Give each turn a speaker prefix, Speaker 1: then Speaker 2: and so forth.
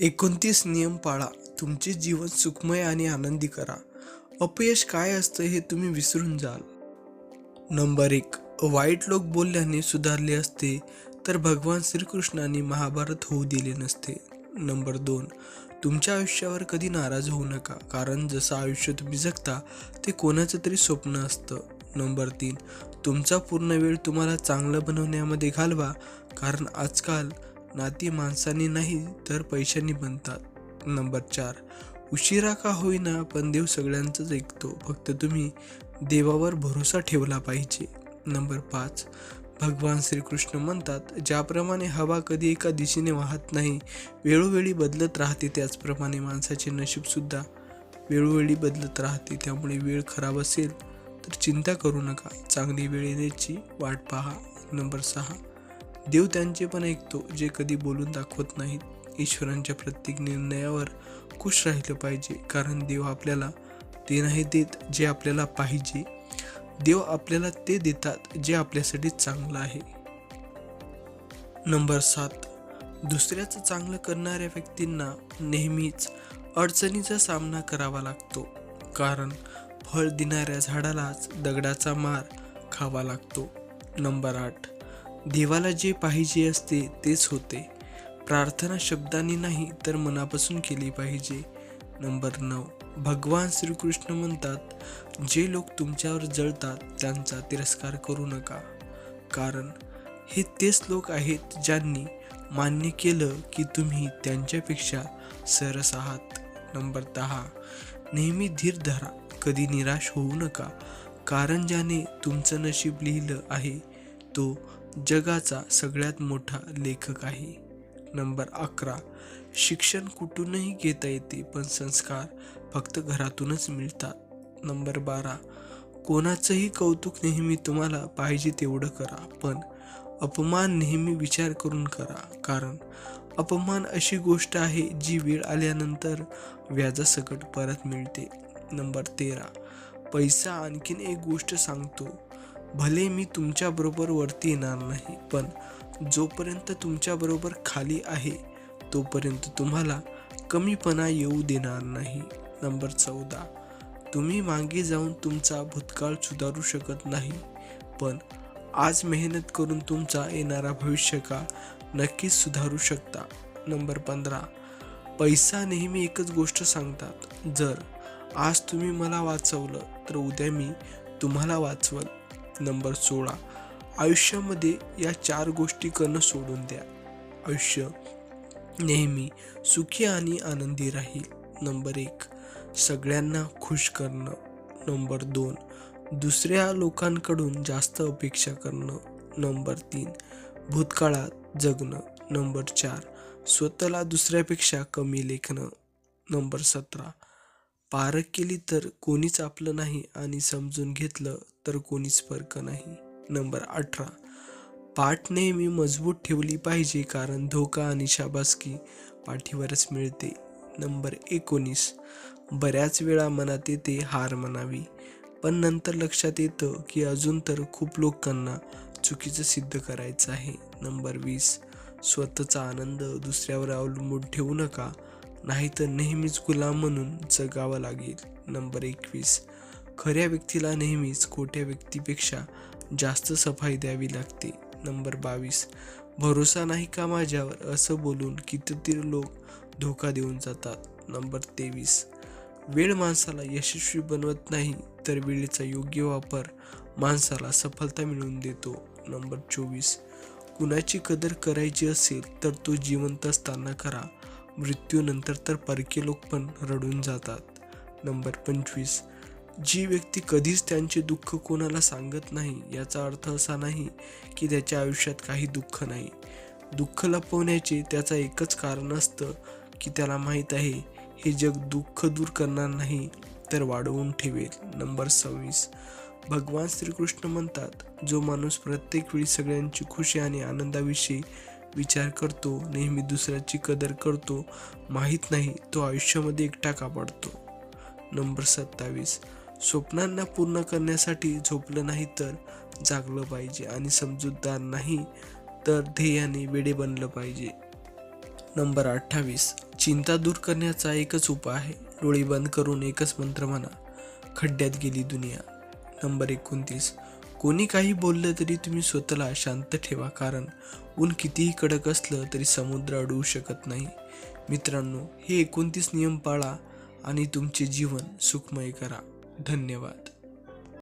Speaker 1: एकोणतीस नियम पाळा. तुमचे जीवन सुखमय आणि आनंदी करा. अपयश काय असतं हे तुम्ही विसरून जाल. नंबर एक वाईट लोक बोलल्याने सुधारले असते तर भगवान श्रीकृष्णाने महाभारत होऊ दिले नसते. नंबर दोन तुमच्या आयुष्यावर कधी नाराज होऊ नका कारण जसं आयुष्य तुम्ही जगता ते कोणाचं तरी स्वप्न असतं. नंबर तीन तुमचा पूर्ण वेळ तुम्हाला चांगलं बनवण्यामध्ये घालवा कारण आजकाल नाती माणसाने नाही तर पैशांनी बनतात. नंबर चार. उशिरा का होईना पण देव सगळ्यांचंच ऐकतो. फक्त तुम्ही देवावर भरोसा ठेवला पाहिजे. नंबर पाच. भगवान श्रीकृष्ण म्हणतात ज्याप्रमाणे हवा कधी एका दिशेने वाहत नाही वेळोवेळी बदलत राहते त्याचप्रमाणे माणसाचे नशीबसुद्धा वेळोवेळी बदलत राहते. त्यामुळे वेळ खराब असेल तर चिंता करू नका. चांगली वेळ येण्याची वाट पहा. नंबर सहा. देव त्यांचे पण ऐकतो जे कधी बोलून दाखवत नाहीत. ईश्वरांच्या प्रत्येक निर्णयावर खुश राहिलं पाहिजे कारण देव आपल्याला ते नाही देत जे आपल्याला पाहिजे. देव आपल्याला ते देतात जे आपल्यासाठी चांगलं आहे. नंबर सात. दुसऱ्याचं चांगलं करणाऱ्या व्यक्तींना नेहमीच अडचणीचा सामना करावा लागतो कारण फळ देणाऱ्या झाडालाच दगडाचा मार खावा लागतो. नंबर आठ. देवाला जे पाहिजे असते तेच होते. प्रार्थना शब्दांनी नाही तर मनापासून केली पाहिजे. नंबर नऊ. भगवान श्रीकृष्ण म्हणतात जे लोक तुमच्यावर जळतात त्यांचा तिरस्कार करू नका. कारण हे तेच लोक आहेत ज्यांनी मान्य केलं की तुम्ही त्यांच्यापेक्षा सरस आहात. नंबर दहा. नेहमी धीर धरा कधी निराश होऊ नका. कारण ज्याने तुमचं नशीब लिहिलं आहे तो जगाचा सगळ्यात मोठा लेखक आहे. नंबर अकरा. शिक्षण कुठूनही घेता येते पण संस्कार फक्त घरातूनच मिळतात. नंबर बारा. कोणाचंही कौतुक नेहमी तुम्हाला पाहिजे तेवढं करा पण अपमान नेहमी विचार करून करा कारण अपमान अशी गोष्ट आहे जी वेळ आल्यानंतर व्याजासकट परत मिळते. नंबर तेरा. पैसा आणखीन एक गोष्ट सांगतो भले मी तुमच्याबरोबर वरती येणार नाही पण जोपर्यंत तुमच्याबरोबर खाली आहे तोपर्यंत तुम्हाला कमीपणा येऊ देणार नाही. नंबर चौदा. तुम्ही मागे जाऊन तुमचा भूतकाळ सुधारू शकत नाही पण आज मेहनत करून तुमचा येणारा भविष्य का नक्कीच सुधारू शकता. नंबर पंधरा. पैसा नेहमी एकच गोष्ट सांगतात जर आज तुम्ही मला वाचवलं तर उद्या मी तुम्हाला वाचवल नंबर सोळा. आयुष्यामध्ये या चार गोष्टी करणं सोडून द्या. आयुष्य नेहमी सुखी आणि आनंदी राहील. नंबर एक सगळ्यांना खुश करणं. नंबर दोन दुसऱ्या लोकांकडून जास्त अपेक्षा करणं. नंबर तीन भूतकाळात जगणं. नंबर चार स्वतःला दुसऱ्यापेक्षा कमी लेखणं. नंबर सतरा पारख केली तर कोणीच आपलं नाही आणि समजून घेतलं तर कोणीच फरक नाही. नंबर अठरा. पाठ नेहमी मजबूत ठेवली पाहिजे कारण धोका आणि शाबासकी पाठीवरच मिळते. नंबर एकोणीस. बऱ्याच वेळा मनात येते हार म्हणावी पण नंतर लक्षात येतं की अजून तर खूप लोकांना चुकीचं सिद्ध करायचं आहे. नंबर वीस. स्वतःचा आनंद दुसऱ्यावर अवलंबून ठेवू नका नाहीतर नेहमीच गुलाम म्हणून जगावं लागेल. नंबर एकवीस. खऱ्या व्यक्तीला नेहमीच खोट्या व्यक्तीपेक्षा जास्त सफाई द्यावी लागते. नंबर बावीस. भरोसा नाही का माझ्यावर? असं बोलून कितीतरी लोक धोका देऊन जातात. नंबर तेवीस. वेळ माणसाला यशस्वी बनवत नाही तर वेळेचा योग्य वापर माणसाला सफलता मिळवून देतो. नंबर चोवीस. कुणाची कदर करायची असेल तर तो जिवंत असताना करा. मृत्यूनंतर तर परके लोक पण रडून जातात. नंबर पंचवीस. जी व्यक्ती कधीच त्यांचे दुःख कोणाला सांगत नाही याचा अर्थ असा नाही की त्याच्या आयुष्यात काही दुःख नाही. दुःख लपवण्याचे त्याचं एकच कारण असतं की त्याला माहीत आहे हे जग दुःख दूर करणार नाही तर वाढवून ठेवेल. नंबर सव्वीस. भगवान श्रीकृष्ण म्हणतात जो माणूस प्रत्येक वेळी सगळ्यांची खुशी आणि आनंदाविषयी विचार करतो नेहमी दुसऱ्याची कदर करतो माहीत नाही तो आयुष्यामध्ये एकटा कापडतो नंबर सत्तावीस. स्वप्नांना पूर्ण करण्यासाठी झोपलं नाही तर जागलं पाहिजे आणि समजूतदार नाही तर ध्येयाने वेडे बनलं पाहिजे. नंबर अठ्ठावीस. चिंता दूर करण्याचा एकच उपाय आहे. डोळे बंद करून एकच मंत्र म्हणा. खड्ड्यात गेली दुनिया. नंबर एकोणतीस. कोणी काही बोललं तरी तुम्ही स्वतःला शांत ठेवा कारण ऊन कितीही कडक असलं तरी समुद्र अडवू शकत नाही. मित्रांनो हे एकोणतीस नियम पाळा आणि तुमचे जीवन सुखमय करा. धन्यवाद.